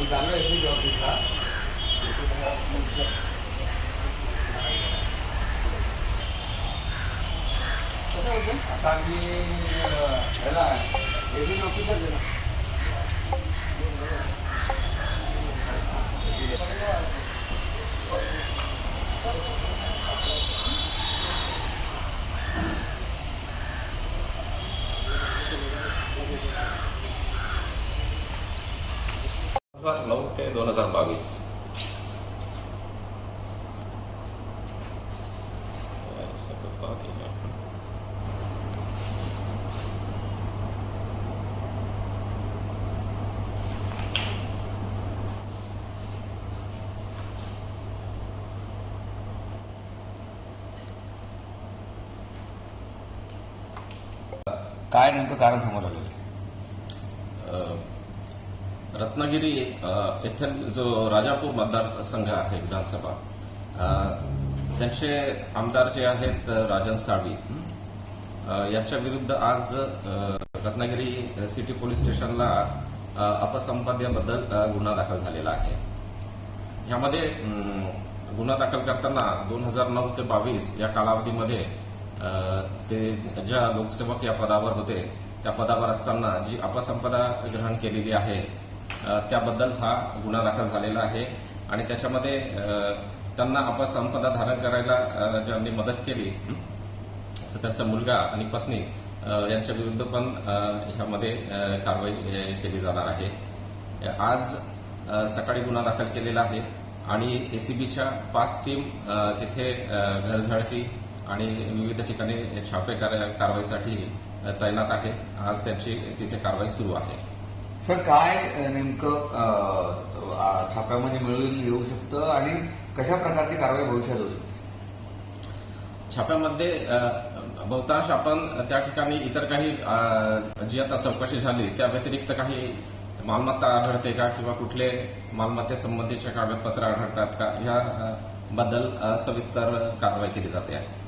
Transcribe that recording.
मी चाललो एस ऑफिसला कसं होतं? आता मी अं, ह्याला एस ऑफिसला गेलो. हजार नऊ ते दोन हजार बावीस काय नेमकं कारण समोर आलेलं आहे? रत्नागिरी येथील जो राजापूर मतदारसंघ आहे विधानसभा त्यांचे आमदार जे आहेत राजन साळवी यांच्या विरुद्ध आज रत्नागिरी सिटी पोलीस स्टेशनला अपसंपाद्याबद्दल गुन्हा दाखल झालेला आहे. यामध्ये गुन्हा दाखल करताना दोन हजार नऊ ते बावीस या कालावधीमध्ये ते ज्या लोकसेवक या पदावर होते त्या पदावर असताना जी अपसंपदा ग्रहण केलेली आहे त्याबद्दल हा गुन्हा दाखल झालेला आहे. आणि त्याच्यामध्ये अं, त्यांना अपसंपदा धारण करायला ज्यांनी मदत केली त्यांचा मुलगा आणि पत्नी यांच्या विरुद्ध पण ह्यामध्ये कारवाई केली जाणार आहे. आज सकाळी गुन्हा दाखल केलेला आहे आणि एसीबीच्या पाच टीम तिथे घरझडती आणि विविध ठिकाणी छापे कारवाईसाठी तैनात आहे. आज त्यांची तिथे कारवाई सुरू आहे. सर काय नेमकं छाप्यामध्ये मिळून येऊ शकतं आणि कशा प्रकारची कारवाई भविष्यात होऊ शकते? छाप्यामध्ये बहुतांश आपण त्या ठिकाणी इतर काही जी आता चौकशी झाली त्या व्यतिरिक्त काही मालमत्ता आढळते का? किंवा कुठले मालमत्तेसंबंधीचे कागदपत्र आढळतात का? या बद्दल सविस्तर कारवाई केली जाते. आहे